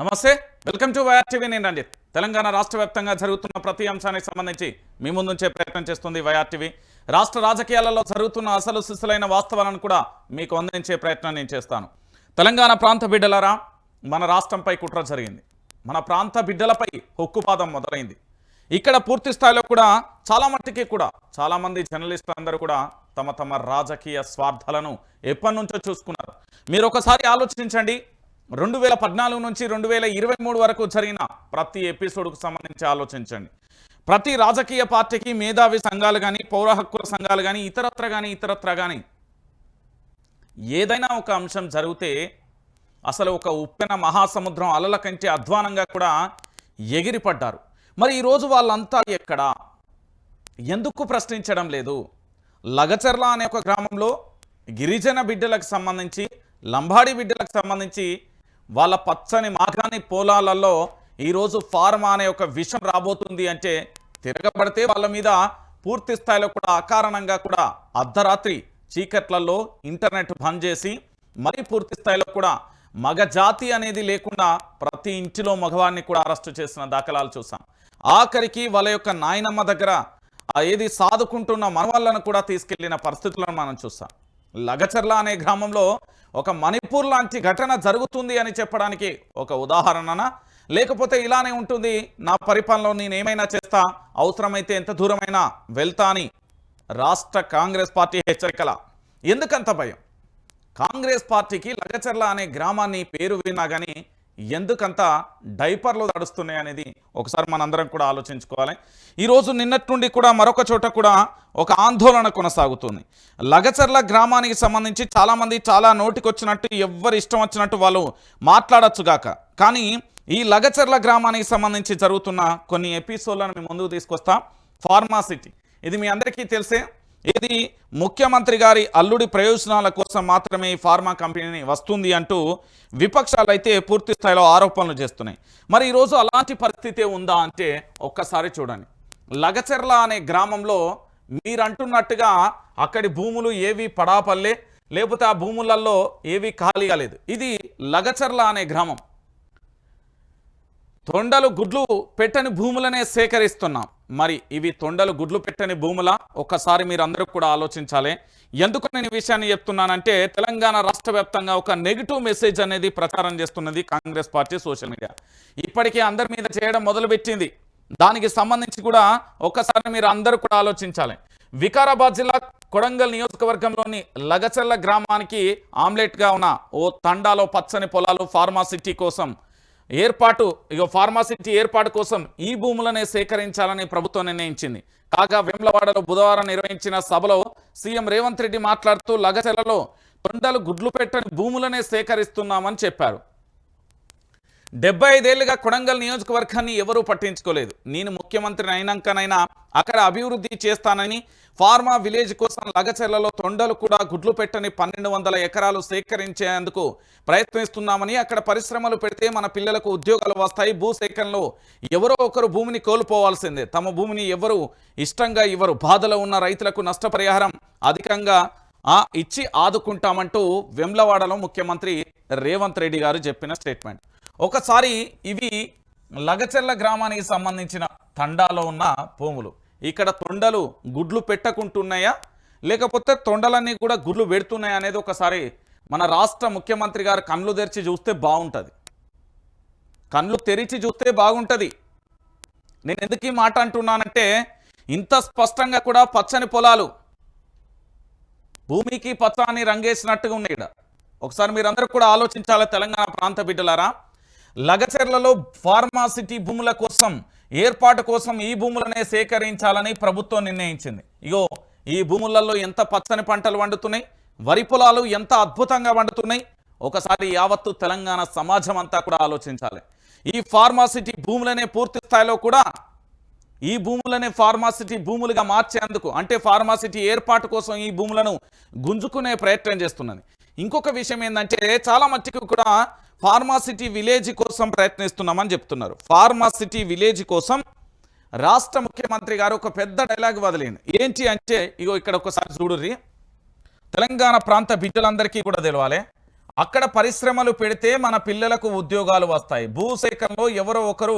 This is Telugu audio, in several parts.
నమస్తే వెల్కమ్ టు వైఆర్ టీవీ నేను రంజిత్. తెలంగాణ రాష్ట్ర వ్యాప్తంగా జరుగుతున్న ప్రతి అంశానికి సంబంధించి మీ ముందుంచే ప్రయత్నం చేస్తుంది వైఆర్ టీవీ. రాష్ట్ర రాజకీయాలలో జరుగుతున్న అసలు సిసలైన వాస్తవాలను కూడా మీకు అందించే ప్రయత్నం నేను చేస్తాను. తెలంగాణ ప్రాంత బిడ్డలరా మన రాష్ట్రంపై కుట్ర జరిగింది. మన ప్రాంత బిడ్డలపై హొక్కుపాదం మొదలైంది. ఇక్కడ పూర్తి స్థాయిలో కూడా చాలా మట్టికి కూడా చాలామంది జర్నలిస్టులు అందరూ కూడా తమ తమ రాజకీయ స్వార్థాలను ఎప్పటి నుంచో చూసుకున్నారు. మీరు ఒకసారి ఆలోచించండి రెండు వేల పద్నాలుగు నుంచి రెండు వేల ఇరవై మూడు వరకు జరిగిన ప్రతి ఎపిసోడ్కు సంబంధించి ఆలోచించండి. ప్రతి రాజకీయ పార్టీకి మేధావి సంఘాలు కానీ పౌర హక్కుల సంఘాలు కానీ ఇతరత్ర కానీ ఇతరత్ర కానీ ఏదైనా ఒక అంశం జరిగితే అసలు ఒక ఉప్పెన మహాసముద్రం అలల కంటే అధ్వానంగా కూడా ఎగిరిపడ్డారు. మరి ఈరోజు వాళ్ళంతా ఎక్కడ? ఎందుకు ప్రశ్నించడం లేదు? లగచర్ల అనే ఒక గ్రామంలో గిరిజన బిడ్డలకు సంబంధించి లంబాడి బిడ్డలకు సంబంధించి వాళ్ళ పచ్చని మాగాని పొలాలలో ఈరోజు ఫార్మా అనే ఒక విషం రాబోతుంది అంటే తిరగబడితే వాళ్ళ మీద పూర్తి స్థాయిలో కూడా అకారణంగా కూడా అర్ధరాత్రి చీకట్లలో ఇంటర్నెట్ బంద్ చేసి మరీ పూర్తి స్థాయిలో కూడా మగ జాతి అనేది లేకుండా ప్రతి ఇంటిలో మగవాడిని కూడా అరెస్టు చేసిన దాఖలాలు చూసాం. ఆఖరికి వాళ్ళ యొక్క నాయనమ్మ దగ్గర ఏది సాదుకుంటున్న మనవళ్ళను కూడా తీసుకెళ్ళిన పరిస్థితులను మనం చూస్తాం లగచర్ల అనే గ్రామంలో ఒక మణిపూర్ లాంటి ఘటన జరుగుతుంది అని చెప్పడానికి ఒక ఉదాహరణన లేకపోతే ఇలానే ఉంటుంది నా పరిపాలనలో నేనేమైనా చేస్తా అవసరమైతే ఎంత దూరమైనా వెళ్తా అని రాష్ట్ర కాంగ్రెస్ పార్టీ హెచ్చరికల. ఎందుకంత భయం? కాంగ్రెస్ పార్టీకి లగచర్ల అనే గ్రామాన్ని పేరు విన్నా కానీ ఎందుకంత డైపర్లు నడుస్తున్నాయి అనేది ఒకసారి మనందరం కూడా ఆలోచించుకోవాలి. ఈరోజు నిన్నటి నుండి కూడా మరొక చోట కూడా ఒక ఆందోళన కొనసాగుతుంది. లగచర్ల గ్రామానికి సంబంధించి చాలామంది చాలా నోటికొచ్చినట్టు ఎవరు ఇష్టం వచ్చినట్టు వాళ్ళు మాట్లాడచ్చుగాక కానీ ఈ లగచర్ల గ్రామానికి సంబంధించి జరుగుతున్న కొన్ని ఎపిసోడ్లను మేము ముందుకు తీసుకొస్తాం. ఫార్మాసిటీ ఇది మీ అందరికీ తెలిసే ఇది ముఖ్యమంత్రి గారి అల్లుడి ప్రయోజనాల కోసం మాత్రమే ఈ ఫార్మా కంపెనీని వస్తుంది అంటూ విపక్షాలు అయితే పూర్తి స్థాయిలో ఆరోపణలు చేస్తున్నాయి. మరి ఈరోజు అలాంటి పరిస్థితి ఉందా అంటే ఒక్కసారి చూడండి. లగచెర్ల అనే గ్రామంలో మీరంటున్నట్టుగా అక్కడి భూములు ఏవి పడాపల్లే లేకపోతే ఆ భూములలో ఏవి ఖాళీగా లేదు. ఇది లగచెర్ల అనే గ్రామం. తొండలు గుడ్లు పెట్టని భూములనే సేకరిస్తున్నాం. మరి ఇవి తొండలు గుడ్లు పెట్టని భూముల? ఒక్కసారి మీరు అందరూ కూడా ఆలోచించాలి. ఎందుకు నేను ఈ విషయాన్ని చెప్తున్నానంటే తెలంగాణ రాష్ట్ర వ్యాప్తంగా ఒక నెగిటివ్ మెసేజ్ అనేది ప్రచారం చేస్తున్నది కాంగ్రెస్ పార్టీ సోషల్ మీడియా. ఇప్పటికే అందరి మీద చేయడం మొదలుపెట్టింది. దానికి సంబంధించి కూడా ఒక్కసారి మీరు అందరూ కూడా ఆలోచించాలి. వికారాబాద్ జిల్లా కొడంగల్ నియోజకవర్గంలోని లగచల్ల గ్రామానికి ఆమ్లెట్గా ఉన్న ఓ తండాలో పచ్చని పొలాలు ఫార్మాసిటీ కోసం ఏర్పాటు ఇక ఫార్మాసిటీ ఏర్పాటు కోసం ఈ భూములనే సేకరించాలని ప్రభుత్వం నిర్ణయించింది. కాగా వెమ్లవాడలో బుధవారం నిర్వహించిన సభలో సీఎం రేవంత్ రెడ్డి మాట్లాడుతూ లగచెలలో తొండలు గుడ్లు పెట్టని భూములనే సేకరిస్తున్నామని చెప్పారు. డెబ్బై ఐదేళ్ళుగా కొడంగల్ నియోజకవర్గాన్ని ఎవరూ పట్టించుకోలేదు. నేను ముఖ్యమంత్రిని అయినాకనైనా అక్కడ అభివృద్ధి చేస్తానని ఫార్మా విలేజ్ కోసం లగచెర్లలో తొండలు కూడా గుడ్లు పెట్టని పన్నెండు వందల ఎకరాలు సేకరించేందుకు ప్రయత్నిస్తున్నామని అక్కడ పరిశ్రమలు పెడితే మన పిల్లలకు ఉద్యోగాలు వస్తాయి. భూ సేకరణలో ఎవరో ఒకరు భూమిని కోల్పోవాల్సిందే. తమ భూమిని ఎవరు ఇష్టంగా ఇవ్వరు. బాధలో ఉన్న రైతులకు నష్టపరిహారం అధికంగా ఇచ్చి ఆదుకుంటామంటూ వెమ్లవాడలో ముఖ్యమంత్రి రేవంత్ రెడ్డి గారు చెప్పిన స్టేట్మెంట్. ఒకసారి ఇవి లగచెర్ల గ్రామానికి సంబంధించిన తండాలో ఉన్న భూములు ఇక్కడ తొండలు గుడ్లు పెట్టకుంటున్నాయా? లేకపోతే తొండలన్నీ కూడా గుడ్లు పెడుతున్నాయా అనేది ఒకసారి మన రాష్ట్ర ముఖ్యమంత్రి గారు కళ్ళు తెరిచి చూస్తే బాగుంటుంది. కళ్ళు తెరిచి చూస్తే బాగుంటుంది. నేను ఎందుకు ఈ మాట అంటున్నానంటే ఇంత స్పష్టంగా కూడా పచ్చని పొలాలు భూమికి పచ్చని రంగేసినట్టుగా ఉన్నాయి ఇక్కడ. ఒకసారి మీరందరూ కూడా ఆలోచించాలి తెలంగాణ ప్రాంత బిడ్డలారా. లగచెర్లలో ఫార్మాసిటీ భూముల కోసం ఏర్పాటు కోసం ఈ భూములనే సేకరించాలని ప్రభుత్వం నిర్ణయించింది. ఇగో ఈ భూములలో ఎంత పచ్చని పంటలు వండుతున్నాయి వరి పొలాలు ఎంత అద్భుతంగా వండుతున్నాయి ఒకసారి యావత్తు తెలంగాణ సమాజం అంతా కూడా ఆలోచించాలి. ఈ ఫార్మాసిటీ భూములనే పూర్తి స్థాయిలో కూడా ఈ భూములనే ఫార్మాసిటీ భూములుగా మార్చేందుకు అంటే ఫార్మాసిటీ ఏర్పాటు కోసం ఈ భూములను గుంజుకునే ప్రయత్నం చేస్తున్నది. ఇంకొక విషయం ఏంటంటే చాలా మట్టుకు కూడా ఫార్మాసిటీ విలేజ్ కోసం ప్రయత్నిస్తున్నామని చెప్తున్నారు. ఫార్మాసిటీ విలేజ్ కోసం రాష్ట్ర ముఖ్యమంత్రి గారు ఒక పెద్ద డైలాగ్ వదిలేను ఏంటి అంటే ఇగో ఇక్కడ ఒకసారి చూడుర్రి. తెలంగాణ ప్రాంత బిడ్డలందరికీ కూడా తెలవాలి. అక్కడ పరిశ్రమలు పెడితే మన పిల్లలకు ఉద్యోగాలు వస్తాయి. భూసేకరణలో ఎవరో ఒకరు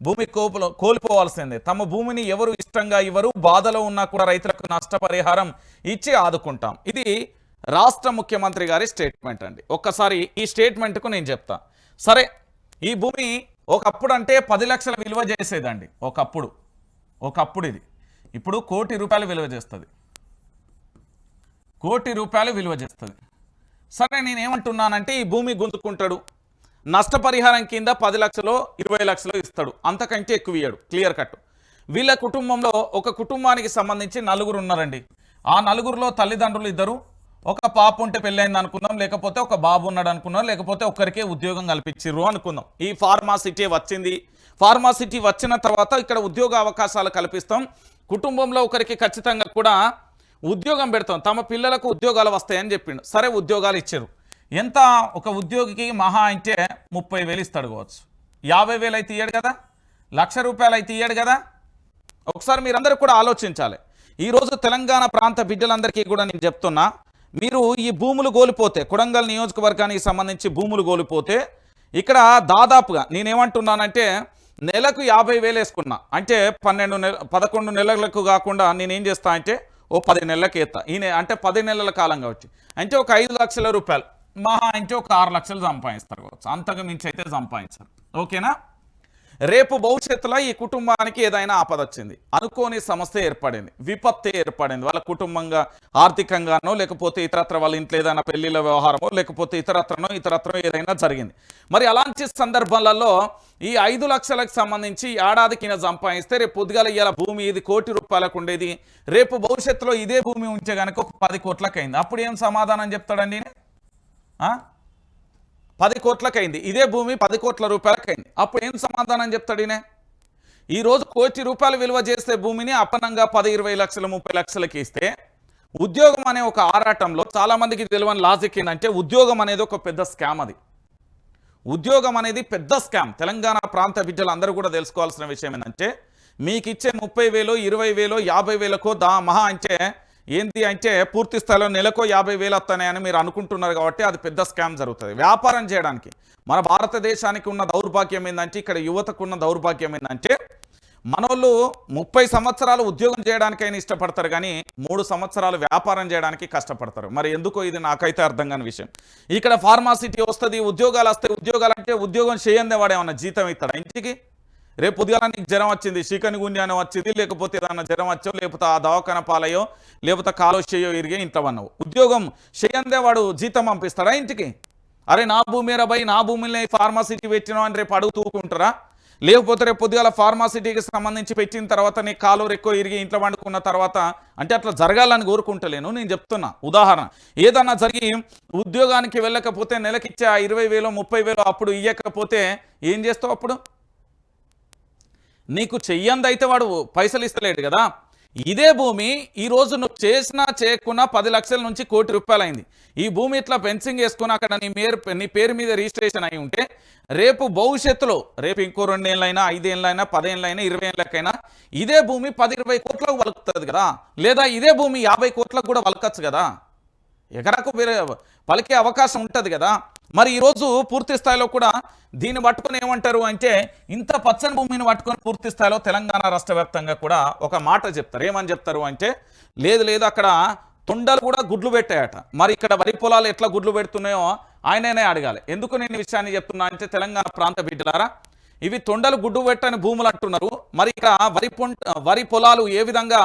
భూమి కోపులో కోల్పోవాల్సిందే. తమ భూమిని ఎవరు ఇష్టంగా ఇవ్వరు బాధలో ఉన్నా కూడా రైతులకు నష్టపరిహారం ఇచ్చి ఆదుకుంటాం. ఇది రాష్ట్ర ముఖ్యమంత్రి గారి స్టేట్మెంట్ అండి. ఒక్కసారి ఈ స్టేట్మెంట్కు నేను చెప్తా. సరే ఈ భూమి ఒకప్పుడు అంటే పది లక్షల విలువ చేసేదండి. ఒకప్పుడు. ఒకప్పుడు ఇది. ఇప్పుడు కోటి రూపాయలు విలువ చేస్తుంది. కోటి రూపాయలు విలువ చేస్తుంది. సరే నేనేమంటున్నానంటే ఈ భూమి గుంతుకుంటాడు నష్టపరిహారం కింద పది లక్షలు ఇరవై లక్షలు ఇస్తాడు. అంతకంటే ఎక్కువ ఇయ్యాడు. క్లియర్ కట్ వీళ్ళ కుటుంబంలో ఒక కుటుంబానికి సంబంధించి నలుగురు ఉన్నారండి. ఆ నలుగురిలో తల్లిదండ్రులు ఇద్దరు ఒక పాప ఉంటే పెళ్ళైంది అనుకుందాం లేకపోతే ఒక బాబు ఉన్నాడు అనుకున్నాం లేకపోతే ఒక్కరికే ఉద్యోగం కల్పించారు అనుకుందాం. ఈ ఫార్మాసిటీ వచ్చింది. ఫార్మాసిటీ వచ్చిన తర్వాత ఇక్కడ ఉద్యోగ అవకాశాలు కల్పిస్తాం. కుటుంబంలో ఒకరికి ఖచ్చితంగా కూడా ఉద్యోగం పెడతాం. తమ పిల్లలకు ఉద్యోగాలు వస్తాయని చెప్పిండు. సరే ఉద్యోగాలు ఇచ్చారు. ఎంత ఒక ఉద్యోగికి మహా అంటే ముప్పై వేలు ఇస్తాడు కావచ్చు. యాభై వేలు అయితే ఇయ్యాడు కదా? లక్ష రూపాయలు అయితే ఇయ్యాడు కదా? ఒకసారి మీరందరూ కూడా ఆలోచించాలి. ఈరోజు తెలంగాణ ప్రాంత బిడ్డలందరికీ కూడా నేను చెప్తున్నా మీరు ఈ భూములు కోల్పోతే కొడంగల్ నియోజకవర్గానికి సంబంధించి భూములు కోల్పోతే ఇక్కడ దాదాపుగా నేనేమంటున్నానంటే నెలకు యాభై వేలు వేసుకున్నా. అంటే పన్నెండు నెల పదకొండు నెలలకు కాకుండా నేనేం చేస్తా అంటే ఓ పది నెలలకి ఎత్తా. ఈయన అంటే పది నెలల కాలం కావచ్చు అంటే ఒక ఐదు లక్షల రూపాయలు. మహా అంటే ఒక ఆరు లక్షలు సంపాదిస్తారు కావచ్చు. అంతకు మించి అయితే సంపాదించారు. ఓకేనా? రేపు భవిష్యత్తులో ఈ కుటుంబానికి ఏదైనా ఆపద వచ్చింది. అనుకోని సమస్య ఏర్పడింది. విపత్తి ఏర్పడింది. వాళ్ళ కుటుంబంగా ఆర్థికంగానో లేకపోతే ఇతరత్ర వాళ్ళ ఇంట్లో ఏదైనా పెళ్ళిళ్ళ వ్యవహారమో లేకపోతే ఇతరత్రనో ఇతరత్రనో ఏదైనా జరిగింది. మరి అలాంటి సందర్భాలలో ఈ ఐదు లక్షలకు సంబంధించి ఏడాదికి సంపాదిస్తే రేపు పొద్దుగాల ఇవాళ భూమి ఇది కోటి రూపాయలకు ఉండేది. రేపు భవిష్యత్తులో ఇదే భూమి ఉంటే కనుక ఒక పది కోట్లకు అయింది అప్పుడు ఏం సమాధానం చెప్తాడండి పది కోట్లకైంది. ఇదే భూమి పది కోట్ల రూపాయలకైంది. అప్పుడు ఏం సమాధానం చెప్తాడు ఈయన? ఈరోజు కోటి రూపాయలు విలువ చేస్తే భూమిని అప్పనంగా పది ఇరవై లక్షలు ముప్పై లక్షలకి ఇస్తే ఉద్యోగం అనే ఒక ఆరాటంలో చాలామందికి తెలియని లాజిక్ ఏంటంటే ఉద్యోగం అనేది ఒక పెద్ద స్కామ్ అది. ఉద్యోగం అనేది పెద్ద స్కామ్. తెలంగాణ ప్రాంత బిడ్డలందరూ కూడా తెలుసుకోవాల్సిన విషయం ఏంటంటే మీకు ఇచ్చే ముప్పై వేలు ఇరవై వేలు యాభై వేలకో దా మహా అంటే ఏంటి అంటే పూర్తి స్థాయిలో నెలకో యాభై వేలు వస్తాయని మీరు అనుకుంటున్నారు కాబట్టి అది పెద్ద స్కామ్ జరుగుతుంది. వ్యాపారం చేయడానికి మన భారతదేశానికి ఉన్న దౌర్భాగ్యం ఏంటంటే ఇక్కడ యువతకు ఉన్న దౌర్భాగ్యం ఏంటంటే మనోళ్ళు ముప్పై సంవత్సరాలు ఉద్యోగం చేయడానికైనా ఇష్టపడతారు కానీ మూడు సంవత్సరాలు వ్యాపారం చేయడానికి కష్టపడతారు. మరి ఎందుకో ఇది నాకైతే అర్థం కాని విషయం. ఇక్కడ ఫార్మాసిటీ వస్తుంది ఉద్యోగాలు వస్తాయి ఉద్యోగాలు అంటే ఉద్యోగం చేయందే వాడు ఏమన్నా జీతం ఇస్తాడా ఇంటికి? రేపు పొద్దుగాల నీకు జ్వరం వచ్చింది చికెన్ గుంజానం వచ్చింది లేకపోతే ఏదైనా జ్వరం వచ్చో లేకపోతే ఆ దవాఖాన పాలయో లేకపోతే కాలో చేయో ఇరిగే ఇంట్లో అన్నావు ఉద్యోగం చేయందే వాడు జీతం పంపిస్తాడా ఇంటికి? అరే నా భూమి రా నా భూమిని ఫార్మాసిటీ పెట్టినావు అని రేపు అడుగు తూకుంటారా లేకపోతే రేపు పొద్దుగాల ఫార్మాసిటీకి సంబంధించి పెట్టిన తర్వాత నీ కాలు ఎక్కువ ఇరిగి ఇంట్లో వండుకున్న తర్వాత అంటే అట్లా జరగాలని కోరుకుంటలేను నేను చెప్తున్నా. ఉదాహరణ ఏదన్నా జరిగి ఉద్యోగానికి వెళ్ళకపోతే నెలకిచ్చే ఆ ఇరవై వేలు ముప్పై వేలు అప్పుడు ఇవ్వకపోతే ఏం చేస్తావు అప్పుడు? నీకు చెయ్యందైతే వాడు పైసలు ఇస్తలేడు కదా. ఇదే భూమి ఈరోజు నువ్వు చేసినా చేయకున్నా పది లక్షల నుంచి కోటి రూపాయలు అయింది ఈ భూమి ఇట్లా ఫెన్సింగ్ వేసుకుని అక్కడ నీ మేరు నీ పేరు మీద రిజిస్ట్రేషన్ అయి ఉంటే రేపు భవిష్యత్తులో రేపు ఇంకో రెండేళ్ళైనా ఐదేళ్ళైనా పదేళ్ళైనా ఇరవై ఏళ్ళకైనా ఇదే భూమి పది ఇరవై కోట్లకు వలుకుతుంది కదా. లేదా ఇదే భూమి యాభై కోట్లకు కూడా వలకచ్చు కదా. ఎకరాకు పలికే అవకాశం ఉంటుంది కదా. మరి ఈరోజు పూర్తి స్థాయిలో కూడా దీన్ని పట్టుకొని ఏమంటారు అంటే ఇంత పచ్చని భూమిని పట్టుకొని పూర్తి స్థాయిలో తెలంగాణ రాష్ట్ర వ్యాప్తంగా కూడా ఒక మాట చెప్తారు. ఏమని చెప్తారు అంటే లేదు లేదు అక్కడ తొండలు కూడా గుడ్లు పెట్టాయట. మరి ఇక్కడ వరి పొలాలు ఎట్లా గుడ్లు పెడుతున్నాయో ఆయననే అడగాలి. ఎందుకు నేను ఈ విషయాన్ని చెప్తున్నా అంటే తెలంగాణ ప్రాంత బిడ్డలారా ఇవి తొండలు గుడ్డు పెట్టని భూములు అంటున్నారు. మరి ఇక్కడ వరి పొంట వరి పొలాలు ఏ విధంగా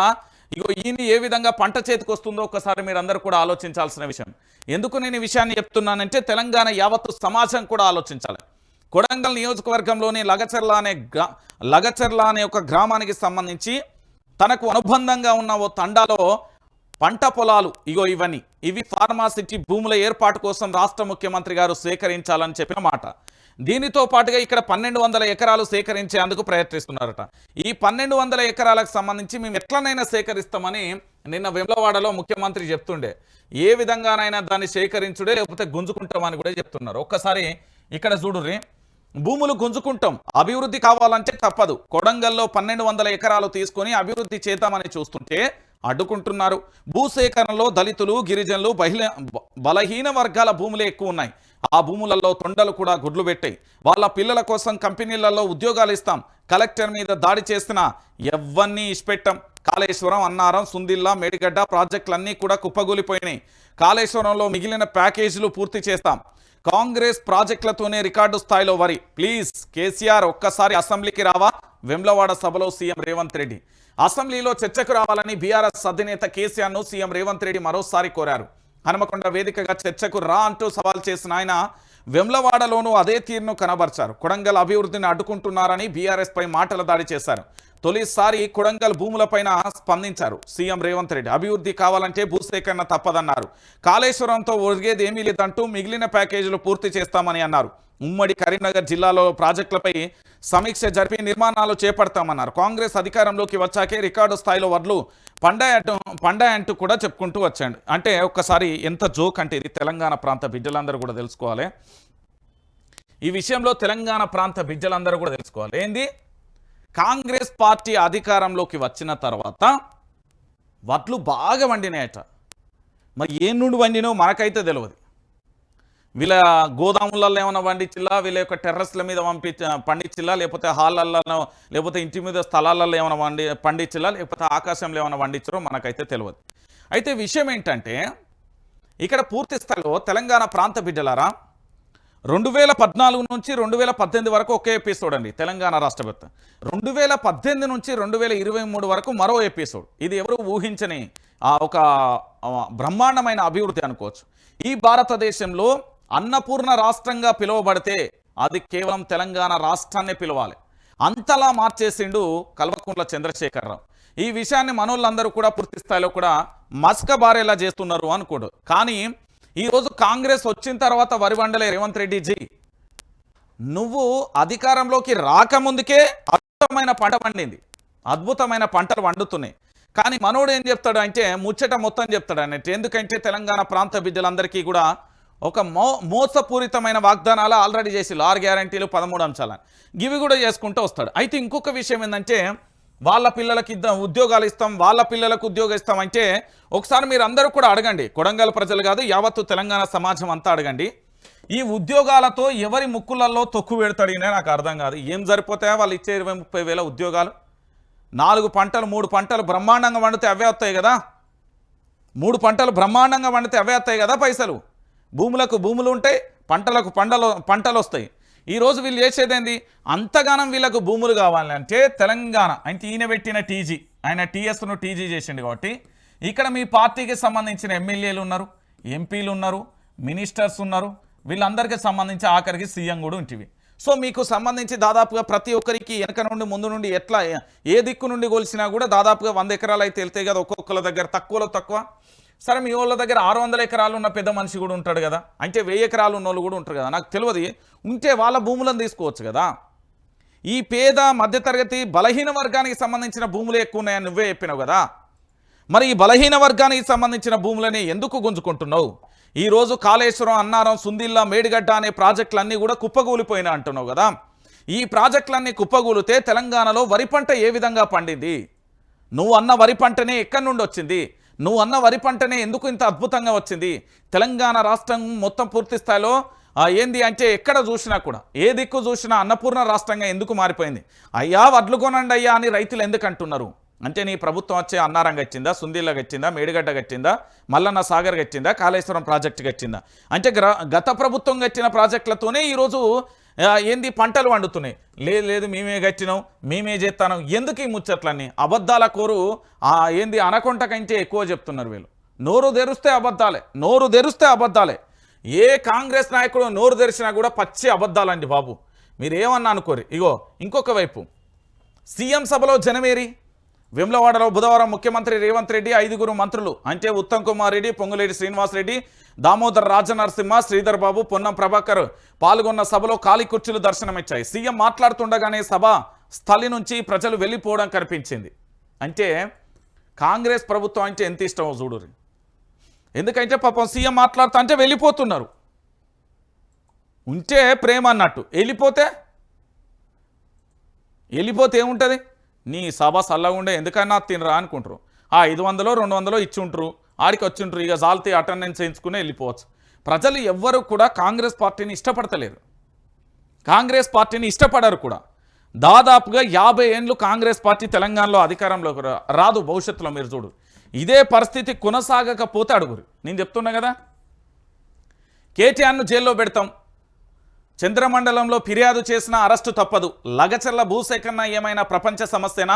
ఇగో ఈయన ఏ విధంగా పంట చేతికి వస్తుందో ఒకసారి మీరు అందరూ కూడా ఆలోచించాల్సిన విషయం. ఎందుకు నేను ఈ విషయాన్ని చెప్తున్నానంటే తెలంగాణ యావత్తు సమాజం కూడా ఆలోచించాలి. కొడంగల్ నియోజకవర్గంలోని లగచర్ల అనే లగచర్ల అనే ఒక గ్రామానికి సంబంధించి తనకు అనుబంధంగా ఉన్న ఓ తండాలో పంట పొలాలు ఇగో ఇవన్నీ ఇవి ఫార్మాసిటీ భూముల ఏర్పాటు కోసం రాష్ట్ర ముఖ్యమంత్రి గారు సేకరించాలని చెప్పిన మాట. దీనితో పాటుగా ఇక్కడ పన్నెండు వందల ఎకరాలు సేకరించేందుకు ప్రయత్నిస్తున్నారట. ఈ పన్నెండు వందల ఎకరాలకు సంబంధించి మేము ఎట్లనైనా సేకరిస్తామని నిన్న వెమ్లవాడలో ముఖ్యమంత్రి చెప్తుండే. ఏ విధంగానైనా దాన్ని సేకరించుడే లేకపోతే గుంజుకుంటామని కూడా చెప్తున్నారు. ఒక్కసారి ఇక్కడ చూడుర్రి. భూములు గుంజుకుంటాం. అభివృద్ధి కావాలంటే తప్పదు. కొడంగల్లో పన్నెండు వందల ఎకరాలు తీసుకొని అభివృద్ధి చేద్దామని చూస్తుంటే అడ్డుకుంటున్నారు. భూసేకరణలో దళితులు గిరిజనులు బహిల బ- బలహీన వర్గాల భూములే ఎక్కువ ఉన్నాయి ఆ భూములలో తొండలు కూడా గుడ్లు పెట్టాయి. వాళ్ళ పిల్లల కోసం కంపెనీలలో ఉద్యోగాలు ఇస్తాం. కలెక్టర్ మీద దాడి చేసిన ఎవరిని ఇష్టపెట్టాం కాళేశ్వరం అన్నారం సుందిల్లా మేడిగడ్డ ప్రాజెక్టులన్నీ కూడా కుప్పగూలిపోయినాయి. కాళేశ్వరంలో మిగిలిన ప్యాకేజీలు పూర్తి చేస్తాం. కాంగ్రెస్ ప్రాజెక్టులతోనే రికార్డు స్థాయిలో వరి. ప్లీజ్ కేసీఆర్ ఒక్కసారి అసెంబ్లీకి రావా? వెమ్లవాడ సభలో సీఎం రేవంత్ రెడ్డి. అసెంబ్లీలో చర్చకు రావాలని బీఆర్ఎస్ అధినేత కేసీఆర్ను సీఎం రేవంత్ రెడ్డి మరోసారి కోరారు. హనుమకొండ వేదికగా చర్చకు రా అంటూ సవాల్ చేసిన ఆయన వెమ్లవాడలోనూ అదే తీరును కనబర్చారు. కొడంగల్ అభివృద్ధిని అడ్డుకుంటున్నారని బీఆర్ఎస్ పై మాటల దాడి చేశారు. తొలిసారి కొడంగల్ భూములపైన స్పందించారు. సీఎం రేవంత్ రెడ్డి. అభివృద్ధి కావాలంటే భూసేకరణ తప్పదన్నారు. కాళేశ్వరంతో ఒరిగేది ఏమీ లేదంటూ మిగిలిన ప్యాకేజీలు పూర్తి చేస్తామని అన్నారు. ఉమ్మడి కరీంనగర్ జిల్లాలో ప్రాజెక్టులపై సమీక్ష జరిపి నిర్మాణాలు చేపడతామన్నారు. కాంగ్రెస్ అధికారంలోకి వచ్చాకే రికార్డు స్థాయిలో వడ్లు పండాయట పండాయంటూ కూడా చెప్పుకుంటూ వచ్చాడు. అంటే ఒక్కసారి ఎంత జోక్ అంటే ఇది తెలంగాణ ప్రాంత బిడ్డలందరూ కూడా తెలుసుకోవాలి. ఈ విషయంలో తెలంగాణ ప్రాంత బిడ్డలందరూ కూడా తెలుసుకోవాలి. ఏంది? కాంగ్రెస్ పార్టీ అధికారంలోకి వచ్చిన తర్వాత వడ్లు బాగా వండినాయట. మరి ఏ నుండి వండినో మనకైతే తెలియదు వీళ్ళ గోదాములలో ఏమైనా పండించిల్లా వీళ్ళ యొక్క టెర్రస్ల మీద పంపి పండించిల్లా లేకపోతే హాళ్ళల్లో లేకపోతే ఇంటి మీద స్థలాలలో ఏమైనా వండి పండించిల్లా లేకపోతే ఆకాశంలో ఏమైనా పండించారో మనకైతే తెలియదు అయితే విషయం ఏంటంటే ఇక్కడ పూర్తి స్థాయిలో తెలంగాణ ప్రాంత బిడ్డలారా రెండు వేల పద్నాలుగు నుంచి రెండు వేల పద్దెనిమిది వరకు ఒకే ఎపిసోడ్ అండి తెలంగాణ రాష్ట్ర వ్యాప్త. రెండు వేల పద్దెనిమిది నుంచి రెండు వేల ఇరవై మూడు వరకు మరో ఎపిసోడ్ ఇది ఎవరు ఊహించని ఆ, ఒక బ్రహ్మాండమైన అభివృద్ధి అనుకోవచ్చు. ఈ భారతదేశంలో అన్నపూర్ణ రాష్ట్రంగా పిలువబడితే అది కేవలం తెలంగాణ రాష్ట్రాన్నే పిలవాలి. అంతలా మార్చేసిండు కల్వకుంట్ల చంద్రశేఖరరావు. ఈ విషయాన్ని మనోళ్ళందరూ కూడా పూర్తి స్థాయిలో కూడా మస్క బారేలా చేస్తున్నారు అనుకోడు. కానీ ఈరోజు కాంగ్రెస్ వచ్చిన తర్వాత వరి వండలే రేవంత్ రెడ్డి జీ. నువ్వు అధికారంలోకి రాకముందుకే అద్భుతమైన పంట పండింది. అద్భుతమైన పంటలు వండుతున్నాయి. కానీ మనోడు ఏం చెప్తాడు అంటే ముచ్చట మొత్తం చెప్తాడు అన్నట్టు. ఎందుకంటే తెలంగాణ ప్రాంత బిడ్డలందరికీ కూడా ఒక మో మోసపూరితమైన వాగ్దానాలు ఆల్రెడీ చేసి ఆరు గ్యారంటీలు పదమూడు అంశాలని గివి కూడా చేసుకుంటూ వస్తాడు. అయితే ఇంకొక విషయం ఏంటంటే వాళ్ళ పిల్లలకి ఇద్దాం ఉద్యోగాలు ఇస్తాం వాళ్ళ పిల్లలకు ఉద్యోగం ఇస్తాం అంటే ఒకసారి మీరు అందరూ కూడా అడగండి. కొడంగల్ ప్రజలు కాదు యావత్తు తెలంగాణ సమాజం అంతా అడగండి. ఈ ఉద్యోగాలతో ఎవరి ముక్కులలో తొక్కు పెడతాడినే నాకు అర్థం కాదు. ఏం సరిపోతాయా వాళ్ళు ఇచ్చే ఇరవై ముప్పై వేల ఉద్యోగాలు? నాలుగు పంటలు మూడు పంటలు బ్రహ్మాండంగా వండితే అవే వస్తాయి కదా? మూడు పంటలు బ్రహ్మాండంగా వండితే అవే వస్తాయి కదా పైసలు? భూములకు భూములు ఉంటాయి పంటలకు పంటలు పంటలు వస్తాయి. ఈరోజు వీళ్ళు చేసేదేంది? అంతగానం వీళ్ళకు భూములు కావాలంటే తెలంగాణ అంటే ఈయన పెట్టిన టీజీ ఆయన టీఎస్ను టీజీ చేసిండు కాబట్టి ఇక్కడ మీ పార్టీకి సంబంధించిన ఎమ్మెల్యేలు ఉన్నారు ఎంపీలు ఉన్నారు మినిస్టర్స్ ఉన్నారు వీళ్ళందరికీ సంబంధించి ఆఖరికి సీఎం కూడా ఉంటివి. సో మీకు సంబంధించి దాదాపుగా ప్రతి ఒక్కరికి వెనక నుండి ముందు నుండి ఎట్లా ఏ దిక్కు నుండి కొలిసినా కూడా దాదాపుగా వంద ఎకరాలు అయితే వెళ్తాయి కదా ఒక్కొక్కల దగ్గర తక్కువలో తక్కువ. సరే మీ వాళ్ళ దగ్గర ఆరు వందల ఎకరాలు ఉన్న పెద్ద మనిషి కూడా ఉంటాడు కదా. అంటే వెయ్యి ఎకరాలు ఉన్న వాళ్ళు కూడా ఉంటారు కదా. నాకు తెలియదు ఉంటే వాళ్ళ భూములను తీసుకోవచ్చు కదా. ఈ పేద మధ్యతరగతి బలహీన వర్గానికి సంబంధించిన భూములు ఎక్కువ ఉన్నాయని నువ్వే చెప్పినావు కదా. మరి ఈ బలహీన వర్గానికి సంబంధించిన భూములని ఎందుకు గుంజుకుంటున్నావు? ఈరోజు కాళేశ్వరం అన్నారం సుందిల్లా మేడిగడ్డ అనే ప్రాజెక్టులన్నీ కూడా కుప్పగూలిపోయినా అంటున్నావు కదా. ఈ ప్రాజెక్టులన్నీ కుప్పగూలితే తెలంగాణలో వరి పంట ఏ విధంగా పండింది? నువ్వు అన్న వరి పంటనే ఎక్కడి నుండి వచ్చింది? నువ్వు అన్న వరి పంటనే ఎందుకు ఇంత అద్భుతంగా వచ్చింది? తెలంగాణ రాష్ట్రం మొత్తం పూర్తి స్థాయిలో ఏంది అంటే ఎక్కడ చూసినా కూడా ఏ దిక్కు చూసినా అన్నపూర్ణ రాష్ట్రంగా ఎందుకు మారిపోయింది? అయ్యా వడ్లు కొనండి అయ్యా అని రైతులు ఎందుకు అంటున్నారు? అంటే నీ ప్రభుత్వం వచ్చే అన్నారం గచ్చిందా సుందీల గచ్చిందా మేడిగడ్డ గచ్చిందా మల్లన్న సాగర్ గచ్చిందా కాళేశ్వరం ప్రాజెక్టు గచ్చిందా? అంటే గ్ర గత ప్రభుత్వం గచ్చిన ప్రాజెక్టులతోనే ఈరోజు ఏంది? పంటలు వండుతున్నాయి లేదు లేదు మేమే గచ్చినాం మేమే చేస్తాను. ఎందుకు ఈ ముచ్చట్లన్నీ? అబద్ధాల కోరు ఆ ఏంది? అనకొంట కంటే ఎక్కువ చెప్తున్నారు వీళ్ళు. నోరు తెరిస్తే అబద్ధాలే నోరు తెరిస్తే అబద్ధాలే. ఏ కాంగ్రెస్ నాయకుడు నోరు తెరిచినా కూడా పచ్చి అబద్ధాలండి బాబు. మీరు ఏమన్నా అనుకోరు. ఇగో ఇంకొక వైపు. సీఎం సభలో జనమేరి? వేములవాడలో బుధవారం ముఖ్యమంత్రి రేవంత్ రెడ్డి ఐదుగురు మంత్రులు అంటే ఉత్తమ్ కుమార్ రెడ్డి పొంగులేటి శ్రీనివాస్ రెడ్డి దామోదర్ రాజనరసింహ శ్రీధర్ బాబు పొన్నం ప్రభాకర్ పాల్గొన్న సభలో ఖాళీ కుర్చీలు దర్శనమిచ్చాయి. సీఎం మాట్లాడుతుండగానే సభ స్థలి నుంచి ప్రజలు వెళ్ళిపోవడం కనిపించింది. అంటే కాంగ్రెస్ ప్రభుత్వం అంటే ఎంత ఇష్టమో చూడురి ఎందుకంటే పాపం సీఎం మాట్లాడుతూ అంటే వెళ్ళిపోతున్నారు. ఉంటే ప్రేమ అన్నట్టు. వెళ్ళిపోతే? వెళ్ళిపోతే ఏముంటుంది? నీ సభ సల్లగుండే ఎందుకన్నా తినరా అనుకుంటారు. ఆ ఐదు వందలో రెండు వందలో ఇచ్చి ఉంటారు ఆడికి వచ్చి ఉంటారు ఇక జాల్తీ అటెండెన్స్ చేయించుకుని వెళ్ళిపోవచ్చు. ప్రజలు ఎవ్వరూ కూడా కాంగ్రెస్ పార్టీని ఇష్టపడతలేరు. కాంగ్రెస్ పార్టీని ఇష్టపడరు కూడా. దాదాపుగా యాభై ఏండ్లు కాంగ్రెస్ పార్టీ తెలంగాణలో అధికారంలోకి రా- రాదు భవిష్యత్తులో మీరు చూడు. ఇదే పరిస్థితి కొనసాగకపోతే అడుగురు. నేను చెప్తున్నా కదా. కేటీఆర్ను జైల్లో పెడతాం. చంద్రమండలంలో ఫిర్యాదు చేసిన అరెస్టు తప్పదు. లగచర్ల భూసేకరణ ఏమైనా ప్రపంచ సమస్యనా?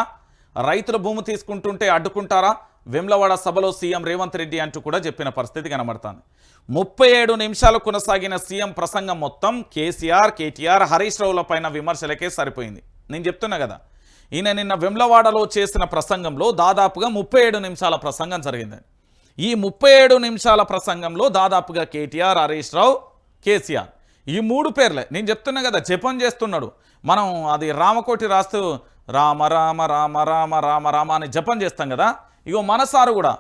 రైతుల భూమి తీసుకుంటుంటే అడ్డుకుంటారా? వెమ్లవాడ సభలో సీఎం రేవంత్ రెడ్డి అంటూ కూడా చెప్పిన పరిస్థితి కనబడుతుంది. ముప్పై ఏడు నిమిషాలు కొనసాగిన సీఎం ప్రసంగం మొత్తం కేసీఆర్ కేటీఆర్ హరీష్ రావుల పైన విమర్శలకే సరిపోయింది. నేను చెప్తున్నా కదా ఈయన నిన్న వెమ్లవాడలో చేసిన ప్రసంగంలో దాదాపుగా ముప్పై ఏడు నిమిషాల ప్రసంగం జరిగింది. ఈ ముప్పై ఏడు నిమిషాల ప్రసంగంలో దాదాపుగా కేటీఆర్ హరీష్ రావు కేసీఆర్ ఈ మూడు పేర్లే. నేను చెప్తున్నా కదా జపం చేస్తున్నాడు. మనం అది రామకోటి రాస్తూ రామ రామ రామ రామ రామ రామ అని జపం చేస్తాం కదా. ఇగో మనసారు కూడా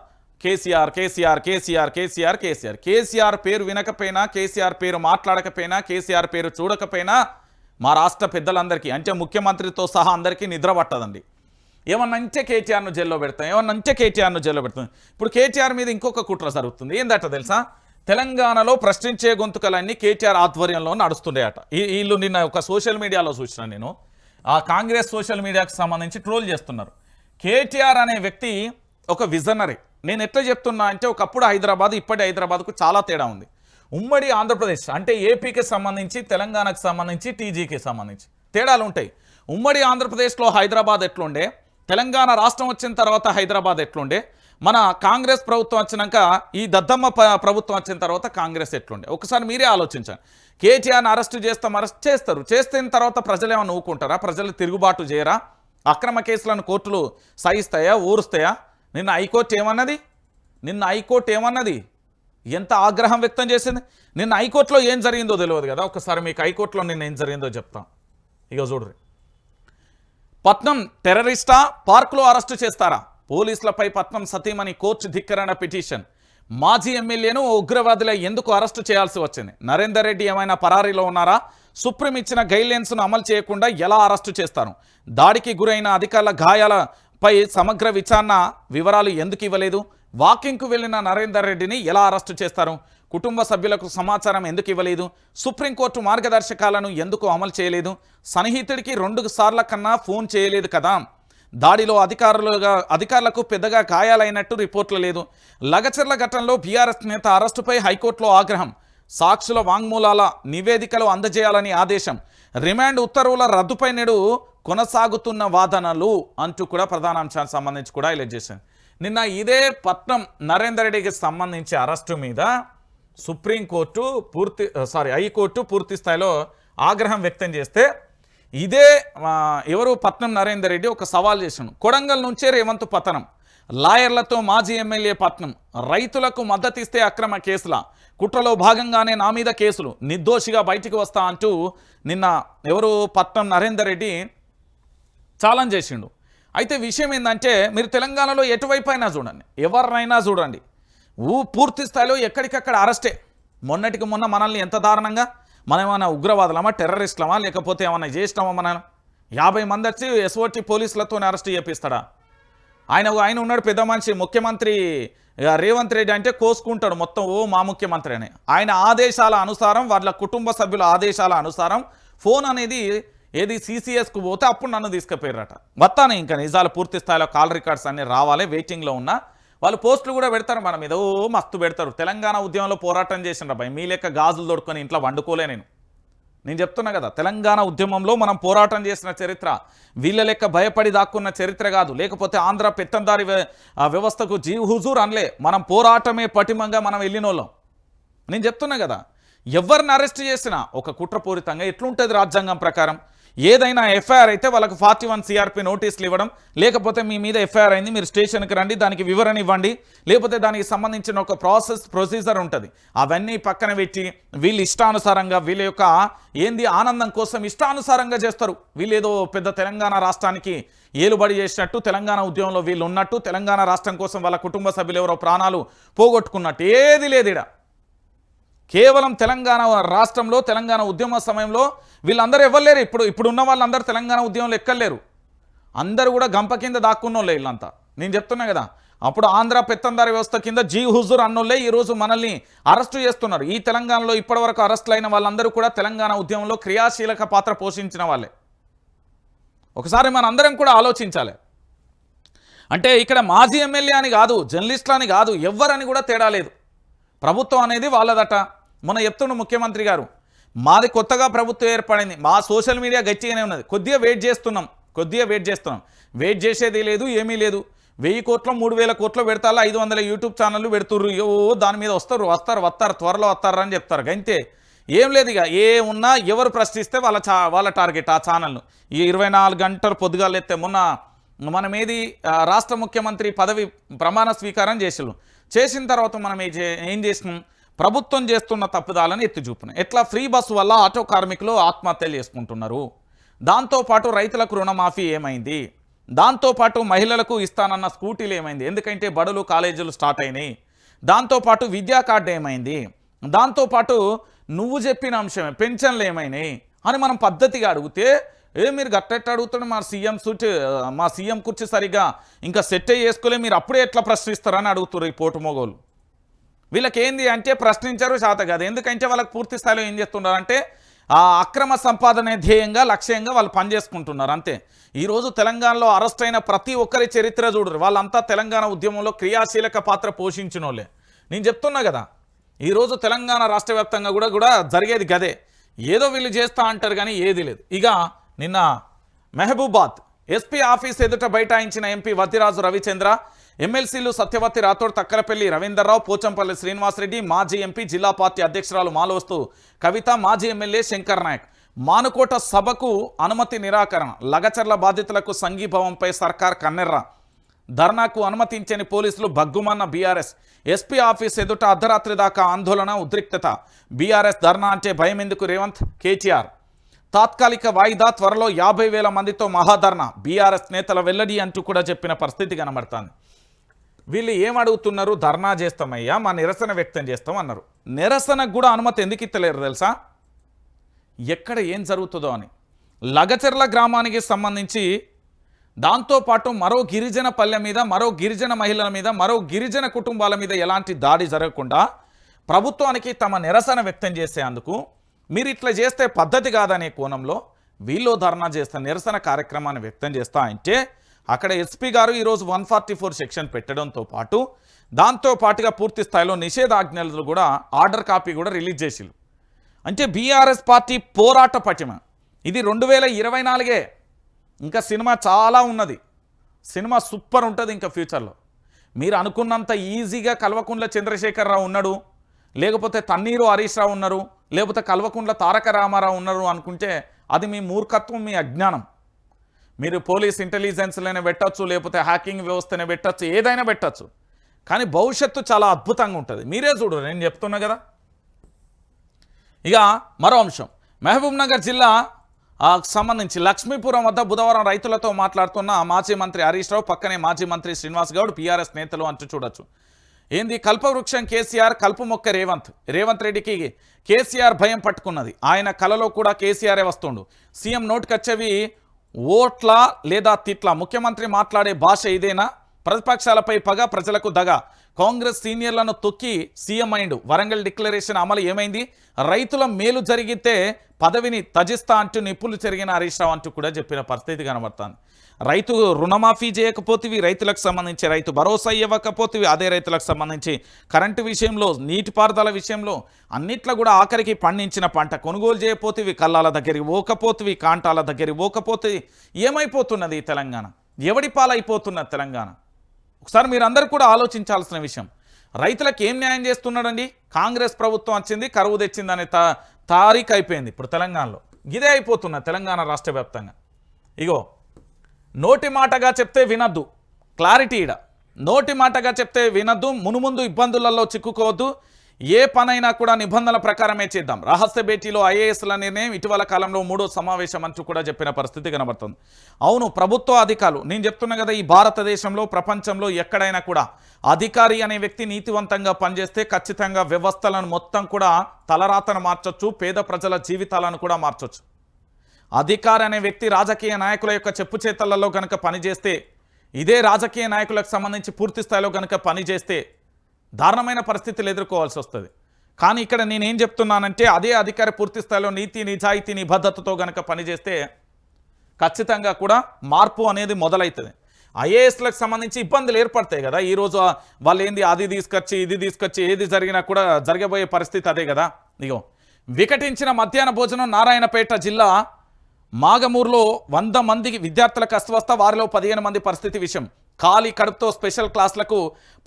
కేసీఆర్ కేసీఆర్ కేసీఆర్ కేసీఆర్ కేసీఆర్. కేసీఆర్ పేరు వినకపోయినా కేసీఆర్ పేరు మాట్లాడకపోయినా కేసీఆర్ పేరు చూడకపోయినా మా రాష్ట్ర పెద్దలందరికీ అంటే ముఖ్యమంత్రితో సహా అందరికీ నిద్ర పట్టదండి. ఏమన్నా అంటే కేటీఆర్ను జైల్లో పెడతాం ఏమన్నా అంటే కేటీఆర్ను జైల్లో పెడతాం. ఇప్పుడు కేటీఆర్ మీద ఇంకొక కుట్ర జరుగుతుంది. ఏందట తెలుసా? తెలంగాణలో ప్రశ్నించే గొంతుకలన్నీ కేటీఆర్ ఆధ్వర్యంలో నడుస్తుండేయట ఈ- వీళ్ళు నిన్న ఒక సోషల్ మీడియాలో చూసిన నేను. ఆ కాంగ్రెస్ సోషల్ మీడియాకు సంబంధించి ట్రోల్ చేస్తున్నారు. కేటీఆర్ అనే వ్యక్తి ఒక విజనరీ. నేను ఎట్లా చెప్తున్నా అంటే ఒకప్పుడు హైదరాబాద్ ఇప్పటి హైదరాబాద్కు చాలా తేడా ఉంది. ఉమ్మడి ఆంధ్రప్రదేశ్ అంటే ఏపీకి సంబంధించి తెలంగాణకు సంబంధించి టీజీకి సంబంధించి తేడాలు ఉంటాయి. ఉమ్మడి ఆంధ్రప్రదేశ్లో హైదరాబాద్ ఎట్లుండే? తెలంగాణ రాష్ట్రం వచ్చిన తర్వాత హైదరాబాద్ ఎట్లుండే? మన కాంగ్రెస్ ప్రభుత్వం వచ్చినాక ఈ దద్దమ్మ ప్రభుత్వం వచ్చిన తర్వాత కాంగ్రెస్ ఎట్లుండే? ఒకసారి మీరే ఆలోచించండి. కేటీఆర్ని అరెస్ట్ చేస్తాం అరెస్ట్ చేస్తారు. చేసిన తర్వాత ప్రజలు ఏమైనా ప్రజలు తిరుగుబాటు చేయరా? అక్రమ కేసులను కోర్టులు సహిస్తాయా? ఊరుస్తాయా? నిన్న హైకోర్టు ఏమన్నది? నిన్న హైకోర్టు ఏమన్నది? ఎంత ఆగ్రహం వ్యక్తం చేసింది? నిన్న హైకోర్టులో ఏం జరిగిందో తెలియదు కదా. ఒకసారి మీకు హైకోర్టులో నిన్న ఏం జరిగిందో చెప్తాం. ఇక చూడరు పట్నం టెర్రరిస్టా పార్కులో అరెస్టు చేస్తారా? పోలీసులపై పట్నం సతీమణి కోర్టు ధిక్కరణ పిటిషన్. మాజీ ఎమ్మెల్యేను ఉగ్రవాదుల ఎందుకు అరెస్టు చేయాల్సి వచ్చింది? నరేందర్ రెడ్డి ఏమైనా పరారీలో ఉన్నారా? సుప్రీం ఇచ్చిన గైడ్లైన్స్ను అమలు చేయకుండా ఎలా అరెస్టు చేస్తారు? దాడికి గురైన అధికారుల గాయాలపై సమగ్ర విచారణ వివరాలు ఎందుకు ఇవ్వలేదు? వాకింగ్కు వెళ్ళిన నరేందర్ రెడ్డిని ఎలా అరెస్టు చేస్తారు? కుటుంబ సభ్యులకు సమాచారం ఎందుకు ఇవ్వలేదు? సుప్రీంకోర్టు మార్గదర్శకాలను ఎందుకు అమలు చేయలేదు? సన్నిహితుడికి రెండు సార్ల కన్నా ఫోన్ చేయలేదు కదా? దాడిలో అధికారులుగా అధికారులకు పెద్దగా గాయాలైనట్టు రిపోర్ట్లు లేదు. లగచర్ల ఘటనలో బీఆర్ఎస్ నేత అరెస్టుపై హైకోర్టులో ఆగ్రహం. సాక్షుల వాంగ్మూలాల నివేదికలు అందజేయాలని ఆదేశం. రిమాండ్ ఉత్తర్వుల రద్దుపై నేడు కొనసాగుతున్న వాదనలు అంటూ కూడా ప్రధానాంశానికి సంబంధించి కూడా హైలైట్ చేశాను నిన్న ఇదే పట్నం నరేందర్ రెడ్డికి సంబంధించి అరెస్టు మీద సుప్రీంకోర్టు పూర్తి సారీ హైకోర్టు పూర్తి స్థాయిలో ఆగ్రహం వ్యక్తం చేస్తే ఇదే ఎవరు పట్నం నరేందర్ రెడ్డి ఒక సవాల్ చేశాను. కొడంగల్ నుంచే రేవంత్ పతనం. లాయర్లతో మాజీ ఎమ్మెల్యే పట్నం. రైతులకు మద్దతిస్తే అక్రమ కేసుల. కుట్రలో భాగంగానే నా మీద కేసులు. నిర్దోషిగా బయటికి వస్తా అంటూ నిన్న ఎవరు పట్నం నరేందర్ రెడ్డి ఛాలెంజ్ చేసిండు. అయితే విషయం ఏంటంటే మీరు తెలంగాణలో ఎటువైపు అయినా చూడండి. ఎవరినైనా చూడండి. ఊ పూర్తి స్థాయిలో ఎక్కడికక్కడ అరెస్టే. మొన్నటికి మొన్న మనల్ని ఎంత దారుణంగా మనం ఏమైనా ఉగ్రవాదులమా టెర్రరిస్టులమా లేకపోతే ఏమైనా చేసినామా మనం యాభై మంది వచ్చి ఎస్ఓటి పోలీసులతో అరెస్ట్ చేపిస్తాడా? ఆయన ఆయన ఉన్నాడు పెద్ద మనిషి ముఖ్యమంత్రి రేవంత్ రెడ్డి అంటే కోసుకుంటాడు మొత్తం ఓ మా ముఖ్యమంత్రి అని. ఆయన ఆదేశాల అనుసారం వాళ్ళ కుటుంబ సభ్యుల ఆదేశాల అనుసారం ఫోన్ అనేది ఏది సీసీఎస్కు పోతే అప్పుడు నన్ను తీసుకుపోయారట వస్తాను ఇంకా నిజాలు పూర్తి స్థాయిలో కాల్ రికార్డ్స్ అన్నీ రావాలి వెయిటింగ్లో ఉన్నా. వాళ్ళు పోస్టులు కూడా పెడతారు. మన మీద మస్తు పెడతారు. తెలంగాణ ఉద్యమంలో పోరాటం చేసిండ్రు అబ్బాయి మీ లెక్క గాజులు దొడుకొని ఇంట్లో వండుకోలే నేను. నేను చెప్తున్నా కదా తెలంగాణ ఉద్యమంలో మనం పోరాటం చేసిన చరిత్ర వీళ్ళ లెక్క భయపడి దాక్కున్న చరిత్ర కాదు. లేకపోతే ఆంధ్ర పెత్తందారి వ్యవస్థకు జీ హుజూర్ అనలే. మనం పోరాటమే పటిమంగా మనం వెళ్ళినోళ్ళం. నేను చెప్తున్నా కదా ఎవరిని అరెస్ట్ చేసినా ఒక కుట్రపూరితంగా ఎట్లుంటుంది రాజ్యాంగం ప్రకారం? ఏదైనా ఎఫ్ఐఆర్ అయితే వాళ్ళకి ఫార్టీ వన్ సిఆర్పి నోటీసులు ఇవ్వడం లేకపోతే మీ మీద ఎఫ్ఐఆర్ అయింది మీరు స్టేషన్కి రండి దానికి వివరణ ఇవ్వండి లేకపోతే దానికి సంబంధించిన ఒక ప్రాసెస్ ప్రొసీజర్ ఉంటుంది. అవన్నీ పక్కన పెట్టి వీళ్ళు ఇష్టానుసారంగా వీళ్ళ యొక్క ఏంది ఆనందం కోసం ఇష్టానుసారంగా చేస్తారు. వీళ్ళేదో పెద్ద తెలంగాణ రాష్ట్రానికి ఏలుబడి చేసినట్టు తెలంగాణ ఉద్యమంలో వీళ్ళు ఉన్నట్టు తెలంగాణ రాష్ట్రం కోసం వాళ్ళ కుటుంబ సభ్యులు ఎవరో ప్రాణాలు పోగొట్టుకున్నట్టు. ఏది లేదు ఇక్కడ కేవలం తెలంగాణ రాష్ట్రంలో తెలంగాణ ఉద్యమ సమయంలో వీళ్ళందరూ ఇవ్వలేరు ఇప్పుడు ఇప్పుడు ఉన్న వాళ్ళందరూ తెలంగాణ ఉద్యమంలో ఎక్కలేరు అందరూ కూడా గంప కింద దాక్కున్నోళ్ళే వీళ్ళంతా. నేను చెప్తున్నా కదా అప్పుడు ఆంధ్ర పెత్తందారి వ్యవస్థ కింద జీ హుజూర్ అన్నోళ్ళే ఈరోజు మనల్ని అరెస్టు చేస్తున్నారు. ఈ తెలంగాణలో ఇప్పటివరకు అరెస్టులు అయిన వాళ్ళందరూ కూడా తెలంగాణ ఉద్యమంలో క్రియాశీలక పాత్ర పోషించిన వాళ్ళే. ఒకసారి మనందరం కూడా ఆలోచించాలి. అంటే ఇక్కడ మాజీ ఎమ్మెల్యే అని కాదు జర్నలిస్టులు అని కాదు ఎవ్వరని కూడా తేడా లేదు. ప్రభుత్వం అనేది వాళ్ళదట. మొన్న చెప్తుండు ముఖ్యమంత్రి గారు మాది కొత్తగా ప్రభుత్వం ఏర్పడింది మా సోషల్ మీడియా గట్టిగానే ఉన్నది. కొద్దిగా వెయిట్ చేస్తున్నాం కొద్దిగా వెయిట్ చేస్తున్నాం. వెయిట్ చేసేది లేదు ఏమీ లేదు. వెయ్యి కోట్ల మూడు వేల కోట్ల పెడతాలో ఐదు వందల యూట్యూబ్ ఛానళ్ళు పెడుతుర్రు. ఓ దాని మీద వస్తారు వస్తారు వస్తారు త్వరలో వస్తారు అని చెప్తారు. గంతే. ఏం లేదు ఇక ఏ ఉన్నా ఎవరు ప్రశ్నిస్తే వాళ్ళ చా వాళ్ళ టార్గెట్ ఆ ఛానల్ను. ఈ ఇరవై నాలుగు గంటలు పొద్దుగాలు ఎత్తే మొన్న మనం ఏది రాష్ట్ర ముఖ్యమంత్రి పదవి ప్రమాణ స్వీకారం చేసినాం చేసిన తర్వాత మనం ఏం చేసినాం? ప్రభుత్వం చేస్తున్న తప్పుదాలని ఎత్తి చూపినాం ఎట్లా? ఫ్రీ బస్సు వల్ల ఆటో కార్మికులు ఆత్మహత్యలు చేసుకుంటున్నారు. దాంతోపాటు రైతులకు రుణమాఫీ ఏమైంది? దాంతోపాటు మహిళలకు ఇస్తానన్న స్కూటీలు ఏమైంది? ఎందుకంటే బడులు కాలేజీలు స్టార్ట్ అయినాయి. దాంతోపాటు విద్యా కార్డు ఏమైంది? దాంతోపాటు నువ్వు చెప్పిన అంశమే పెన్షన్లు ఏమైనాయి? అని మనం పద్ధతిగా అడిగితే ఏ మీరు గట్టెట్ట అడుగుతాడు మా సీఎం సూచి మా సీఎం కుర్చీ సరిగ్గా ఇంకా సెట్ చేసుకోలే మీరు అప్పుడే ఎట్లా ప్రశ్నిస్తారని అడుగుతారు ఈ పోటు మొగోలు వీళ్ళకి ఏంది అంటే ప్రశ్నించారు శాత కాదు. ఎందుకంటే వాళ్ళకి పూర్తి స్థాయిలో ఏం చేస్తున్నారంటే ఆ అక్రమ సంపాదన ధ్యేయంగా లక్ష్యంగా వాళ్ళు పనిచేసుకుంటున్నారు అంతే. ఈరోజు తెలంగాణలో అరెస్ట్ అయిన ప్రతి ఒక్కరి చరిత్ర చూడరు. వాళ్ళంతా తెలంగాణ ఉద్యమంలో క్రియాశీలక పాత్ర పోషించిన నేను చెప్తున్నా కదా ఈరోజు తెలంగాణ రాష్ట్ర వ్యాప్తంగా కూడా కూడా జరిగేది గదే. ఏదో వీళ్ళు చేస్తా అంటారు కానీ ఏది లేదు. ఇక నిన్న మెహబూబాద్ ఎస్పీ ఆఫీస్ ఎదుట బైఠాయించిన ఎంపీ వతిరాజు రవిచంద్ర ఎమ్మెల్సీలు సత్యవతి రాథోడ్ తక్కలపల్లి రవీందర్రావు పోచంపల్లి శ్రీనివాసరెడ్డి మాజీ ఎంపీ జిల్లా పార్టీ అధ్యక్షురాలు మాలోస్తు కవిత మాజీ ఎమ్మెల్యే శంకర్ నాయక్. మానుకోట సభకు అనుమతి నిరాకరణ లగచర్ల బాధితులకు సంఘీభావంపై సర్కార్ కన్నెర్ర. ధర్నాకు అనుమతించని పోలీసులు భగ్గుమన్న బీఆర్ఎస్. ఎస్పీ ఆఫీస్ ఎదుట అర్ధరాత్రి దాకా ఆందోళన ఉద్రిక్తత. బీఆర్ఎస్ ధర్నా అంటే భయం ఎందుకు రేవంత్? కేటీఆర్. తాత్కాలిక వాయిదా త్వరలో యాభై వేల మందితో మహాధర్నా. బీఆర్ఎస్ నేతల వెల్లడి అంటూ కూడా చెప్పిన పరిస్థితి కనబడుతుంది. వీళ్ళు ఏమడుగుతున్నారు ధర్నా చేస్తామయ్యా మా నిరసన వ్యక్తం చేస్తాం అన్నారు. నిరసనకు కూడా అనుమతి ఎందుకు ఇత్తలేరు తెలుసా? ఎక్కడ ఏం జరుగుతుందో అని. లగచెర్ల గ్రామానికి సంబంధించి దాంతోపాటు మరో గిరిజన పల్లె మీద మరో గిరిజన మహిళల మీద మరో గిరిజన కుటుంబాల మీద ఎలాంటి దాడి జరగకుండా ప్రభుత్వానికి తమ నిరసన వ్యక్తం చేసేందుకు మీరు ఇట్లా చేస్తే పద్ధతి కాదనే కోణంలో వీళ్ళు ధర్నా చేస్తా నిరసన కార్యక్రమాన్ని వ్యక్తం చేస్తా అంటే అక్కడ ఎస్పీ గారు ఈరోజు వన్ ఫార్టీ ఫోర్ సెక్షన్ పెట్టడంతో పాటు దాంతో పాటుగా పూర్తి స్థాయిలో నిషేధాజ్ఞలు కూడా ఆర్డర్ కాపీ కూడా రిలీజ్ చేసిళ్ళు. అంటే బీఆర్ఎస్ పార్టీ పోరాట పటిమ. ఇది రెండు వేల ఇరవై నాలుగే. ఇంకా సినిమా చాలా ఉన్నది. సినిమా సూపర్ ఉంటుంది ఇంకా ఫ్యూచర్లో. మీరు అనుకున్నంత ఈజీగా కల్వకుంట్ల చంద్రశేఖరరావు ఉన్నాడు. లేకపోతే తన్నీరు హరీష్ రావు ఉన్నారు లేకపోతే కల్వకుంట్ల తారక రామారావు ఉన్నారు అనుకుంటే అది మీ మూర్ఖత్వం మీ అజ్ఞానం. మీరు పోలీస్ ఇంటెలిజెన్స్లోనే పెట్టచ్చు లేకపోతే హ్యాకింగ్ వ్యవస్థనే పెట్టచ్చు ఏదైనా పెట్టచ్చు. కానీ భవిష్యత్తు చాలా అద్భుతంగా ఉంటుంది. మీరే చూడు నేను చెప్తున్నా కదా. ఇక మరో అంశం. మహబూబ్ నగర్ జిల్లా సంబంధించి లక్ష్మీపురం వద్ద బుధవారం రైతులతో మాట్లాడుతున్న మాజీ మంత్రి హరీష్ రావు పక్కనే మాజీ మంత్రి శ్రీనివాస్ గౌడ్ పీఆర్ఎస్ నేతలు అంటూ చూడొచ్చు. ఏంది? కల్పవృక్షం కేసీఆర్ కల్పు మొక్క రేవంత్. రేవంత్ రెడ్డికి కేసీఆర్ భయం పట్టుకున్నది. ఆయన కలలో కూడా కేసీఆరే వస్తుండు. సీఎం నోటుకొచ్చేవి ఓట్ల లేదా తిట్ల. ముఖ్యమంత్రి మాట్లాడే భాష ఇదేనా? ప్రతిపక్షాలపై పగ ప్రజలకు దగ. కాంగ్రెస్ సీనియర్లను తొక్కి సీఎం అయిండు. వరంగల్ డిక్లరేషన్ అమలు ఏమైంది? రైతుల మేలు జరిగితే పదవిని తజిస్తా అంటూ నిప్పులు చెరిగిన హరీష్ రావు అంటూ కూడా చెప్పిన పరిస్థితి కనబడుతుంది. రైతు రుణమాఫీ చేయకపోతేవి రైతులకు సంబంధించి రైతు భరోసా ఇవ్వకపోతేవి అదే రైతులకు సంబంధించి కరెంటు విషయంలో నీటిపారుదల విషయంలో అన్నిట్లో కూడా ఆఖరికి పండించిన పంట కొనుగోలు చేయకపోతేవి కళ్ళాల దగ్గరికి పోకపోతేవి కాంటాల దగ్గరికి పోకపోతే ఏమైపోతున్నది ఈ తెలంగాణ? ఎవడి పాలైపోతున్నది తెలంగాణ? ఒకసారి మీరందరూ కూడా ఆలోచించాల్సిన విషయం. రైతులకు ఏం న్యాయం చేస్తున్నాడండి? కాంగ్రెస్ ప్రభుత్వం వచ్చింది కరువు తెచ్చిందనే తా తారీఖు అయిపోయింది ఇప్పుడు తెలంగాణలో. ఇదే అయిపోతున్న తెలంగాణ రాష్ట్ర వ్యాప్తంగా. ఇగో నోటి మాటగా చెప్తే వినద్దు. క్లారిటీ ఇడ. నోటి మాటగా చెప్తే వినద్దు. మునుముందు ఇబ్బందులలో చిక్కుకోవద్దు. ఏ పనైనా కూడా నిబంధనల ప్రకారమే చేద్దాం. రహస్య భేటీలో ఐఏఎస్ల నిర్ణయం ఇటీవల కాలంలో మూడో సమావేశం అంటూ కూడా చెప్పిన పరిస్థితి కనబడుతుంది. అవును ప్రభుత్వ అధికారులు నేను చెప్తున్నా కదా ఈ భారతదేశంలో ప్రపంచంలో ఎక్కడైనా కూడా అధికారి అనే వ్యక్తి నీతివంతంగా పనిచేస్తే ఖచ్చితంగా వ్యవస్థలను మొత్తం కూడా తలరాతను మార్చొచ్చు పేద ప్రజల జీవితాలను కూడా మార్చొచ్చు. అధికారి అనే వ్యక్తి రాజకీయ నాయకుల యొక్క చెప్పు చేతలలో కనుక పనిచేస్తే ఇదే రాజకీయ నాయకులకు సంబంధించి పూర్తి స్థాయిలో కనుక పనిచేస్తే దారుణమైన పరిస్థితులు ఎదుర్కోవాల్సి వస్తుంది. కానీ ఇక్కడ నేనేం చెప్తున్నానంటే అదే అధికారి పూర్తి స్థాయిలో నీతి నిజాయితీ నిబద్ధతతో కనుక పనిచేస్తే ఖచ్చితంగా కూడా మార్పు అనేది మొదలవుతుంది ఐఏఎస్లకు సంబంధించి ఇబ్బందులు ఏర్పడతాయి కదా. ఈరోజు వాళ్ళు ఏంది అది తీసుకొచ్చి ఇది తీసుకొచ్చి ఏది జరిగినా కూడా జరగబోయే పరిస్థితి అదే కదా. ఇగో వికటించిన మధ్యాహ్న భోజనం నారాయణపేట జిల్లా మాగమూరులో వంద మందికి విద్యార్థులకు అస్వస్థ వారిలో పదిహేను మంది పరిస్థితి విషయం. ఖాళీ కడుపుతో స్పెషల్ క్లాసులకు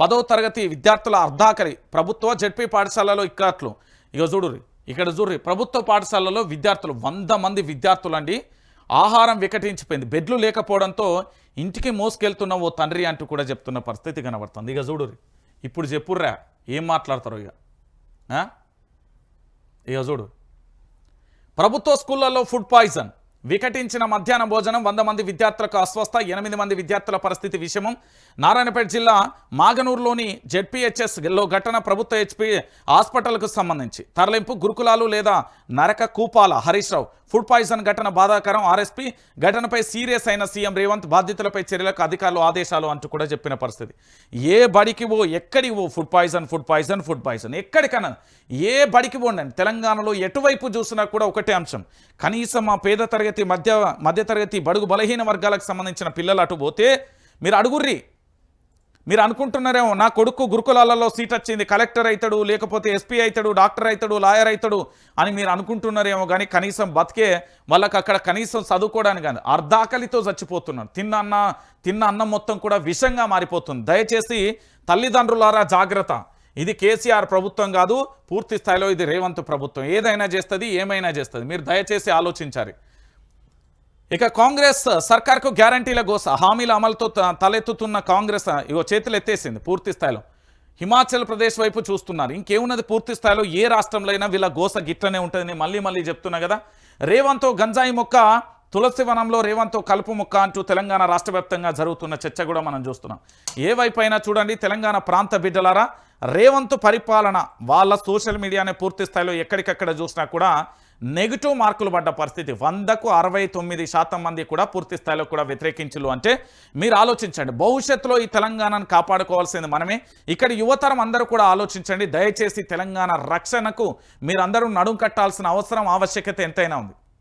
పదో తరగతి విద్యార్థుల అర్ధాకరి ప్రభుత్వ జడ్పీ పాఠశాలలో ఇక్కట్లు. ఇక చూడుర్రి ఇక్కడ చూడ్రి ప్రభుత్వ పాఠశాలలో విద్యార్థులు వంద మంది విద్యార్థులు ఆహారం వికటించిపోయింది. బెడ్లు లేకపోవడంతో ఇంటికి మోసుకెళ్తున్న ఓ తండ్రి అంటూ కూడా చెప్తున్న పరిస్థితి కనబడుతుంది. ఇక చూడుర్రి ఇప్పుడు చెప్పుర్రా ఏం మాట్లాడతారు ఇక ఇక చూడు. ప్రభుత్వ స్కూళ్ళల్లో ఫుడ్ పాయిజన్. వికటించిన మధ్యాహ్న భోజనం వంద మంది విద్యార్థులకు అస్వస్థ ఎనిమిది మంది విద్యార్థుల పరిస్థితి విషమం. నారాయణపేట జిల్లా మాగనూరులోని జెడ్పీహెచ్ఎస్లో ఘటన ప్రభుత్వ హెచ్పి హాస్పిటల్కు సంబంధించి. తరలింపు గురుకులాలు లేదా నరక కూపాల. హరీష్ రావు ఫుడ్ పాయిజన్ ఘటన బాధాకరం. ఆర్ఎస్పీ ఘటనపై సీరియస్ అయిన సీఎం రేవంత్ బాధ్యతలపై చర్యలకు అధికారులు ఆదేశాలు అంటూ కూడా చెప్పిన పరిస్థితి. ఏ బడికి ఓ ఎక్కడికి ఓ food poison food poison food poison. ఎక్కడికన్నా ఏ బడికి పోండి తెలంగాణలో ఎటువైపు చూసినా కూడా ఒకటే అంశం. కనీసం మా పేద తరగతి మధ్య మధ్యతరగతి బడుగు బలహీన వర్గాలకు సంబంధించిన పిల్లలు అటు పోతే మీరు అడుగుర్రి. మీరు అనుకుంటున్నారేమో నా కొడుకు గురుకులాలలో సీట్ వచ్చింది కలెక్టర్ అవుతాడు లేకపోతే ఎస్పీ అవుతాడు డాక్టర్ అవుతాడు లాయర్ అవుతాడు అని మీరు అనుకుంటున్నారేమో కానీ కనీసం బతికే వాళ్ళకి అక్కడ కనీసం చదువుకోవడానికి కానీ అర్ధాకలితో చచ్చిపోతున్నారు. తిన్న అన్న తిన్న అన్నం మొత్తం కూడా విషంగా మారిపోతుంది. దయచేసి తల్లిదండ్రులారా జాగ్రత్త. ఇది కేసీఆర్ ప్రభుత్వం కాదు పూర్తి స్థాయిలో ఇది రేవంత్ ప్రభుత్వం. ఏదైనా చేస్తుంది ఏమైనా చేస్తుంది. మీరు దయచేసి ఆలోచించాలి. ఇక కాంగ్రెస్ సర్కార్కు గ్యారంటీల గోస హామీల అమలుతో తలెత్తుతున్న కాంగ్రెస్ ఇగో చేతులు ఎత్తేసింది పూర్తి స్థాయిలో. హిమాచల్ ప్రదేశ్ వైపు చూస్తున్నారు. ఇంకేమున్నది పూర్తి స్థాయిలో? ఏ రాష్ట్రంలో అయినా వీళ్ళ గోస గిట్లనే ఉంటుంది నేను మళ్ళీ మళ్ళీ చెప్తున్నా కదా. రేవంతో గంజాయి మొక్క తులసి వనంలో రేవంతో కలుపు మొక్క అంటూ తెలంగాణ రాష్ట్ర వ్యాప్తంగా జరుగుతున్న చర్చ కూడా మనం చూస్తున్నాం. ఏ వైపు అయినా చూడండి తెలంగాణ ప్రాంత బిడ్డలారా రేవంత్ పరిపాలన వాళ్ళ సోషల్ మీడియానే పూర్తి స్థాయిలో ఎక్కడికక్కడ చూసినా కూడా నెగిటివ్ మార్కులు పడ్డ పరిస్థితి. వందకు అరవై తొమ్మిది శాతం మంది కూడా పూర్తి స్థాయిలో కూడా వ్యతిరేకించలు అంటే మీరు ఆలోచించండి. భవిష్యత్తులో ఈ తెలంగాణను కాపాడుకోవాల్సింది మనమే. ఇక్కడ యువతరం అందరూ కూడా ఆలోచించండి. దయచేసి తెలంగాణ రక్షణకు మీరందరూ నడుం కట్టాల్సిన అవసరం ఆవశ్యకత ఎంతైనా ఉంది.